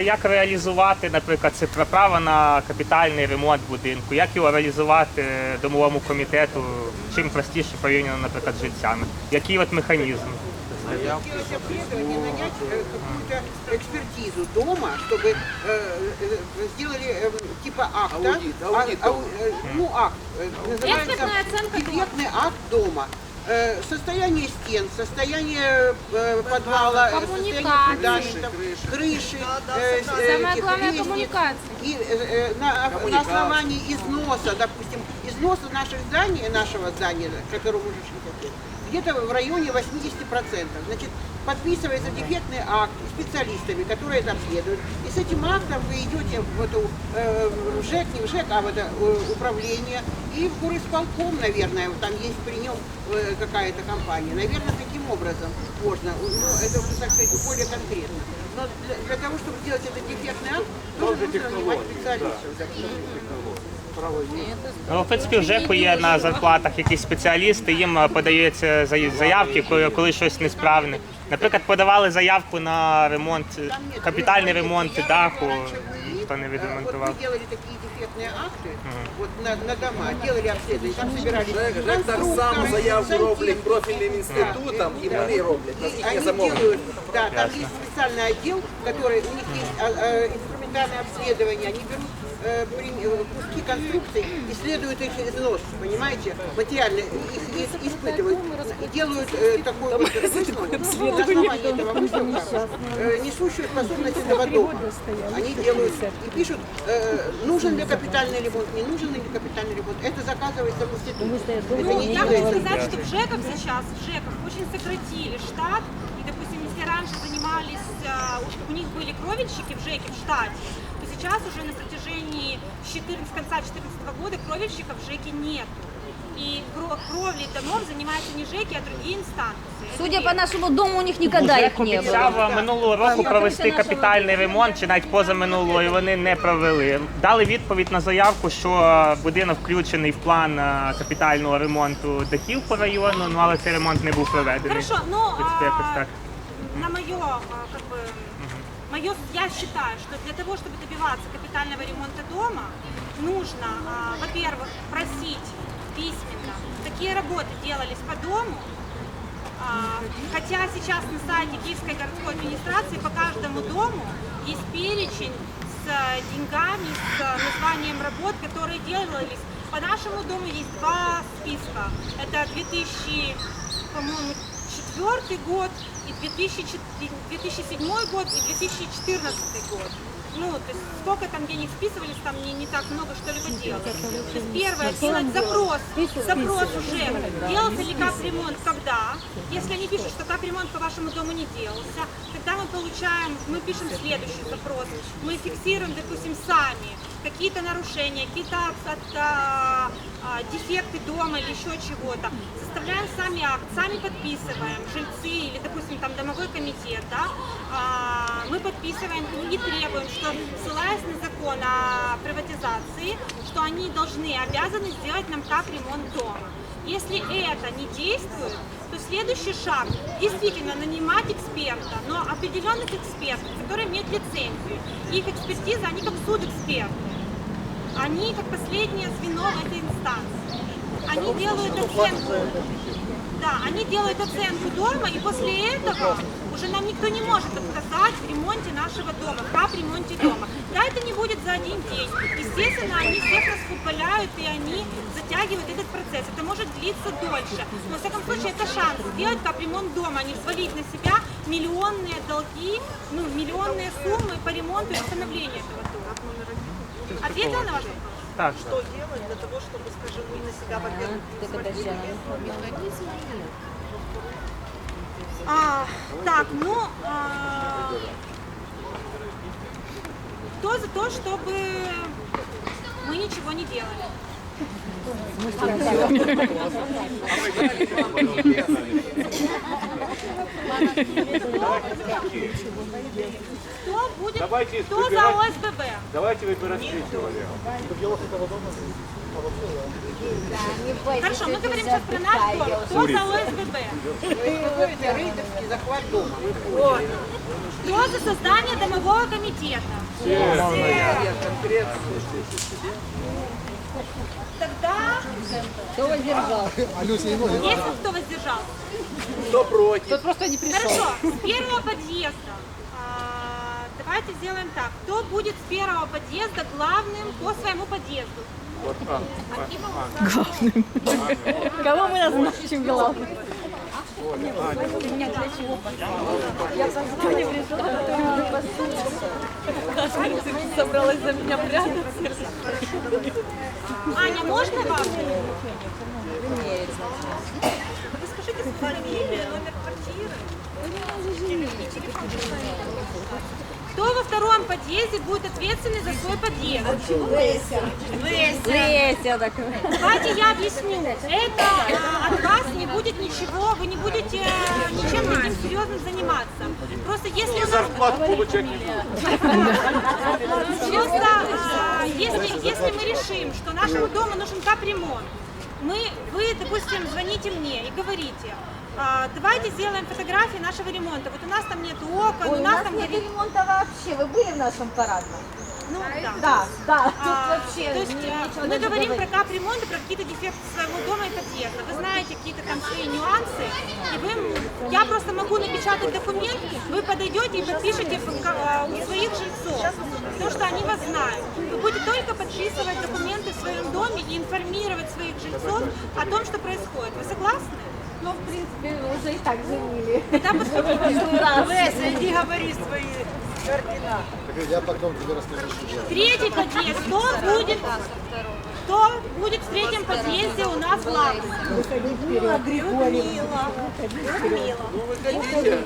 Як реалізувати, наприклад, це право на капітальний ремонт будинку? Як його реалізувати домовому комітету? Чим простіше порівняно, наприклад, з жильцями? Який от механізм? Сделать обследование, нанять э, какую-то экспертизу дома, чтобы э, э, сделали э, типа акта. Аудит, аудит А- ау- э, ну, акт. э, Называется Экспертная оценка дома. дефектный акт дома. Э, Состояние стен, состояние э, подвала, э, состояние фундаментов, крыши, Самое главное коммуникации. И на, на Коммуникации. основании износа, допустим, износа наших зданий, нашего здания, которому уже 60 лет, где-то в районе 80%. Значит, подписывается дефектный акт специалистами, которые это обследуют. И с этим актом вы идете в эту э, в ЖЭК, не в ЖЭК, а в это э, управление и в горисполком, наверное, там есть при нем э, какая-то компания. Наверное, таким образом можно. Ну, это уже, так сказать, более конкретно. Но для, для того, чтобы сделать этот дефектный акт, тоже нужно нанимать специалистов. Ну, в принципі, в ЖЕКу є на зарплатах якісь спеціалісти, їм е, подається зай- заявки, коли, коли щось несправне. Наприклад, подавали заявку на ремонт, е, капітальний ремонт даху, ніхто не Вот відремонтував. мы делали такие дефектные акты вот на, на дома, делали обследование, там собирались Жек, Жек так само конструкторы, заявку роблять сантехники. профільним інститутам, і Да. вони роблять, И наскільки я они замовник. делают, да, там есть специальный отдел, который, у них есть а, а, инструментальное обследование, они берут э, э, куски конструкций, исследуют их износ, понимаете, материально, их, их испытывают и делают э, такой вот высновок. на основании этого высновка э, несущую способность этого дома. Они делают и пишут, э, нужен ли капитальный ремонт, не нужен ли капитальный ремонт. Это заказывается в институте. Это не Я хочу сказать, что в ЖЭКах сейчас, в ЖЭКах очень сократили штат. И, допустим, если раньше занимались, а, у- них были кровельщики в ЖЭКе в штате, сейчас уже на протяжении 14, с конца 2014 года кровельщиков в ЖЭКе нет. И кро- кровлей домов занимаются не ЖЭКи, а другие инстанции. Судя по нашему дому, у них никогда ЖЕК их не было. обіцяв минулого року провести капітальний ремонт, чи навіть позаминулого, і вони не провели. Дали відповідь на заявку, що е, будинок включений в план е, капітального ремонту дахів по району, ну але цей ремонт не був проведений. Хорошо, ну, В принципі, якось а, так. на мое, а, как бы, мое, я считаю, что для того, чтобы добиваться капитального ремонта дома, нужно, а, во-первых, просить письменно. Такие работы делались по дому, а, Хотя сейчас на сайте Киевской городской администрации по каждому дому есть перечень с э, деньгами, с э, названием работ, которые делались. По нашему дому есть два списка. Это 2000, по-моему, четвертый год и 2004 2007 год и 2014 год. Ну, то есть сколько там денег списывались, там не, не так много что-либо делалось. То есть первое, делать запрос, запрос уже, делался ли капремонт, когда. Если они пишут, что капремонт по вашему дому не делался, тогда мы получаем, мы пишем следующий запрос. Мы фиксируем, допустим, сами какие-то нарушения, какие-то а, а, дефекты дома или еще чего-то. Составляем сами акт, сами подписываем, жильцы или, допустим, там домовой комитет, да, а, подписываем и требуем, что ссылаясь на закон о приватизации, что они должны, обязаны сделать нам капремонт дома. Если это не действует, то следующий шаг действительно нанимать эксперта, но определенных экспертов, которые имеют лицензию. Их экспертиза, они как суд-эксперты. Они как последнее звено в этой инстанции. Они делают оценку. Да, они делают оценку дома, и после этого уже нам никто не может отказать в ремонте нашего дома, в капремонте дома. Да, это не будет за один день. Естественно, они всех нас футболяют, и они затягивают этот процесс. Это может длиться дольше. Но, во всяком случае, это шанс сделать капремонт дома, а не взвалить на себя миллионные долги, ну, миллионные суммы по ремонту и восстановлению этого дома. Ответила на ваш вопрос? Так, Что делать для того, чтобы, скажем, мы на себя, во-первых, не взвалили А, так, ну, а, кто за то, чтобы мы ничего не делали? Кто будет, Давайте кто за выбирать. ОСББ? Давайте выбирать третьего варианта. Хорошо, мы говорим сейчас про наш дом. Кто за ОСББ? Кто за создание домового комитета? Конкретно. Тогда, Кто воздержался? если кто воздержался. Кто против? Тот просто не пришел. Хорошо, с первого подъезда. А, давайте сделаем так. Кто будет с первого подъезда главным по своему подъезду? Кого мы назначим главным? Собралась за меня прятаться. Аня, можно вам? Подъезде будет ответственный за свой подъезд? Леся так. Давайте я объясню. Это а, от вас не будет ничего, вы не будете э, ничем таким серьезным заниматься. Просто если у нас Зарплату получать не буду. Просто а, если, если мы решим, что нашему дому нужен капремонт, мы, вы, допустим, звоните мне и говорите, а, давайте сделаем фотографии нашего ремонта. Вот у нас там нет окон, у нас там нет горит... ремонта вообще. Вы были в нашем парадном? Ну, да. Да, да. Тут А, вообще то есть а, нечего мы даже говорим говорить. про капремонт и про какие-то дефекты своего дома и подъезда. Вы знаете какие-то там свои нюансы, я просто могу напечатать документ, вы подойдете и подпишете ка- у своих жильцов, потому что они вас знают. Вы будете только подписывать документы в своем доме и информировать своих жильцов о том, что происходит. Вы согласны? Ну, в принципе, уже и так подходите. Леся, иди говори свои координаты. Я потом тебе расскажу, что делать. Третий подъезд. Кто будет? Кто будет в третьем подъезде у нас главным? Людмила. Людмила. Ну, выходите.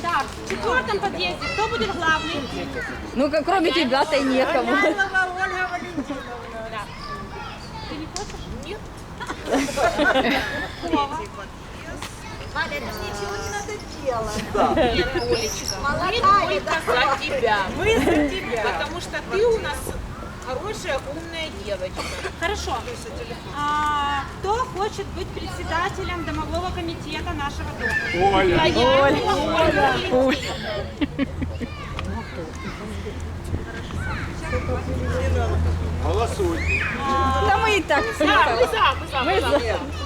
Так, в четвертом подъезде кто будет главный? Ну, как кроме тебя-то некому. Ольга Валентиновна. Ты не хочешь? Нет. Валя, это ничего не надо делать. Молодая, За тебя. Мы за тебя. Потому что ты у нас хорошая, умная девочка. Хорошо. А, кто хочет быть председателем домового комитета нашего дома? Оля. Оля. Оля. Голосуйте. Да мы и так. Кто за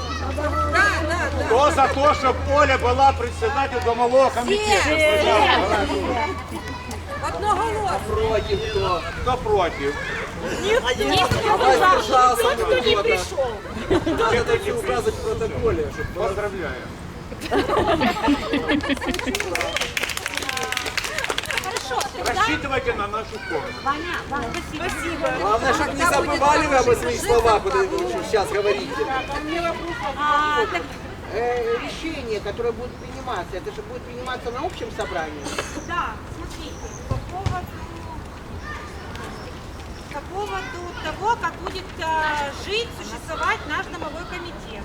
то, щоб Оля була председателем домового комітету? Одноголосно. Против кто? Хто проти? А кто не пришел. Это не указывать в протоколе, чтобы Поздравляю. Хорошо. Тогда Рассчитывайте на нашу помощь. Ваня, Ваня, спасибо. Главное, чтобы не забывали вы об своих словах, вот это вы сейчас говорите. А, так, Э, решение, которое будет приниматься, это же будет приниматься на общем собрании. да, смотрите, по поводу, по поводу того, как будет а, жить, существовать наш домовой комитет.